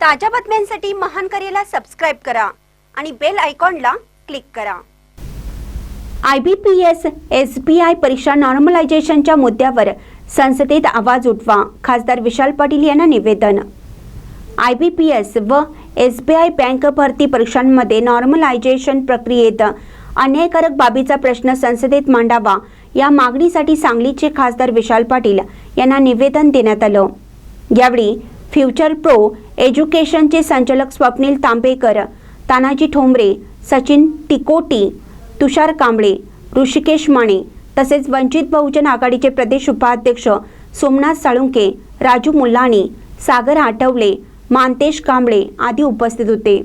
ताज्या बातम्यांसाठी महान करेला सबस्क्राईब करा आणि बेल आयकॉनला क्लिक करा. I B P S S B I परीक्षा नॉर्मलायझेशनच्या मुद्द्यावर संसदेत आवाज उठवा खासदार विशाल पाटील यांना निवेदन. आय बी पी एस व एस बी आय बँक भरती परीक्षांमध्ये नॉर्मलायझेशन प्रक्रियेत अन्यायकारक बाबीचा प्रश्न संसदेत मांडावा या मागणीसाठी सांगलीचे खासदार विशाल पाटील यांना निवेदन देण्यात आलं. यावेळी फ्युचर प्रो एज्युकेशनचे संचालक स्वप्नील तांबेकर तानाजी ठोंबरे सचिन टिकोटी तुषार कांबळे ऋषिकेश माने तसेच वंचित बहुजन आघाडीचे प्रदेश उपाध्यक्ष सोमनाथ साळुंके राजू मुल्लाणी सागर आठवले मानतेश कांबळे आदी उपस्थित होते.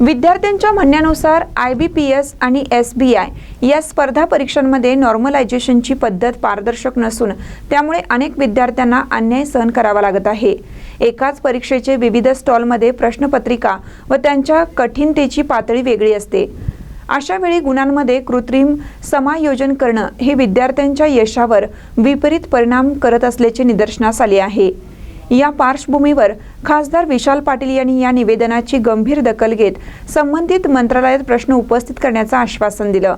विद्यार्थ्यांच्या म्हणण्यानुसार आय बी पी एस आणि एस बी आय या स्पर्धा परीक्षांमध्ये नॉर्मलायझेशनची पद्धत पारदर्शक नसून त्यामुळे अनेक विद्यार्थ्यांना अन्याय सहन करावा लागत आहे. एकाच परीक्षेचे विविध स्टॉलमध्ये प्रश्नपत्रिका व त्यांच्या कठीणतेची पातळी वेगळी असते. अशा वेळी गुणांमध्ये कृत्रिम समायोजन करणं हे विद्यार्थ्यांच्या यशावर विपरीत परिणाम करत असल्याचे निदर्शनास आले आहे. या पार्श्वभूमीवर खासदार विशाल पाटील यांनी या निवेदनाची गंभीर दखल घेत संबंधित मंत्रालयात प्रश्न उपस्थित करण्याचं आश्वासन दिलं.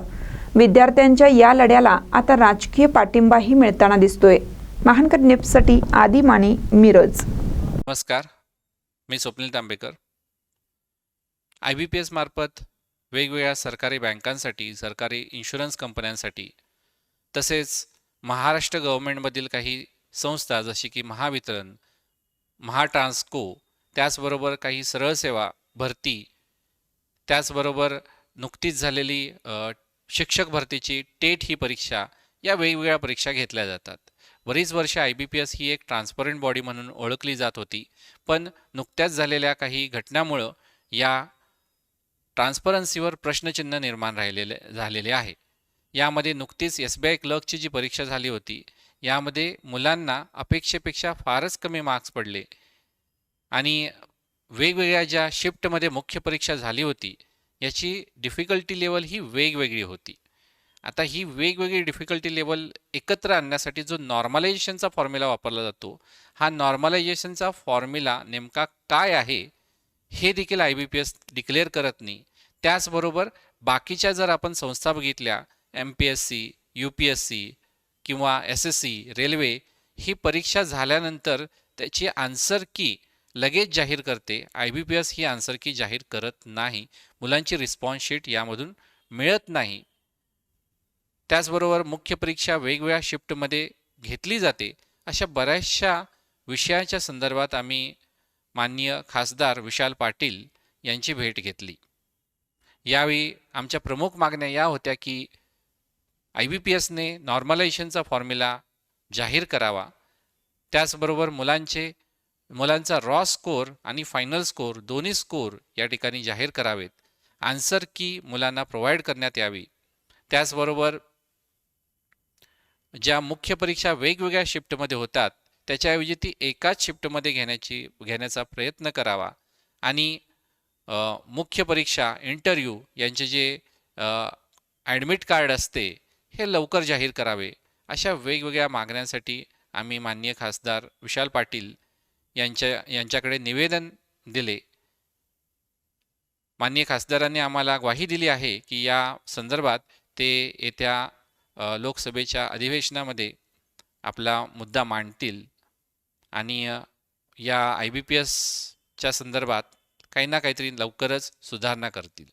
विद्यार्थ्यांच्या या लढ्याला आता राजकीय पाठिंबाही मिळताना दिसतोय. महानकर निप्ससाठी आदी माने मिरज. नमस्कार मी Swapnil Tambekar. I B P एसमार्फत वेगवेगळ्या सरकारी बँकांसाठी सरकारी इन्शुरन्स कंपन्यांसाठी तसेच महाराष्ट्र गव्हर्मेंटमधील काही संस्था जशी की महावितरण महाट्रान्सको त्याचबरोबर काही सरळ सेवा भरती त्याचबरोबर नुकतीच झालेली शिक्षक भरतीची टेट ही परीक्षा या वेगवेगळ्या परीक्षा घेतल्या जातात. बरीच वर्ष आय बी पी एस ही एक ट्रान्सपरंट बॉडी म्हणून ओळखली जात होती पण नुकत्याच झालेल्या काही घटनामुळं या ट्रान्सपरन्सीवर प्रश्नचिन्ह निर्माण राहिलेले झालेले आहे. यामध्ये नुकतीच एस बी आय क्लर्कची जी परीक्षा झाली होती यामध्ये मुलांना अपेक्षेपेक्षा फारच कमी मार्क्स पडले. आणि वेगवेगळ्या ज्या शिफ्टमध्ये मुख्य परीक्षा झाली होती याची डिफिकल्टी लेवल ही वेगवेगळी होती. आता ही वेगवेगळी डिफिकल्टी लेवल एकत्र आणण्यासाठी जो नॉर्मलायझेशनचा फॉर्म्युला वापरला जातो हा नॉर्मलायझेशनचा फॉर्म्युला नेमका काय आहे हे देखील I B P S declare करत नाही. त्याचबरोबर बाकीच्या जर आपण संस्था बघितल्या M P S C U P S C किंवा एस एस सी रेल्वे ही परीक्षा झाल्यानंतर त्याची आन्सर की लगेच जाहीर करते. आय बी पी एस ही आन्सर की जाहीर करत नाही. मुलांची रिस्पॉन्स शीट यामधून मिळत नाही. त्याचबरोबर मुख्य परीक्षा वेगवेगळ्या शिफ्टमध्ये घेतली जाते. अशा बऱ्याचशा विषयाच्या संदर्भात आम्ही माननीय खासदार विशाल पाटील यांची भेट घेतली. यावेळी आमच्या प्रमुख मागण्या या होत्या की आय बी पी एसने नॉर्मलायझेशनचा फॉर्म्युला जाहीर करावा. त्याचबरोबर मुलांचे मुलांचा रॉ स्कोर आणि फायनल स्कोर दोन्ही स्कोर या ठिकाणी जाहीर करावेत. आन्सर की मुलांना प्रोव्हाइड करण्यात यावी. त्याचबरोबर ज्या मुख्य परीक्षा वेगवेगळ्या शिफ्टमध्ये होतात त्याच्याऐवजी ती एकाच शिफ्टमध्ये घेण्याची घेण्याचा प्रयत्न करावा. आणि मुख्य परीक्षा इंटरव्ह्यू यांचे जे ॲडमिट कार्ड असते हे लवकर जाहीर करावे अशा वेगवेगळ्या मागण्यांसाठी आम्ही माननीय खासदार विशाल पाटील यांच्या यांच्याकडे निवेदन दिले. माननीय खासदारांनी आम्हाला ग्वाही दिली आहे की या संदर्भात ते येत्या लोकसभेच्या अधिवेशनामध्ये आपला मुद्दा मांडतील. आणि या आय बी पी एसच्या संदर्भात काही ना काहीतरी लवकरच सुधारणा करतील.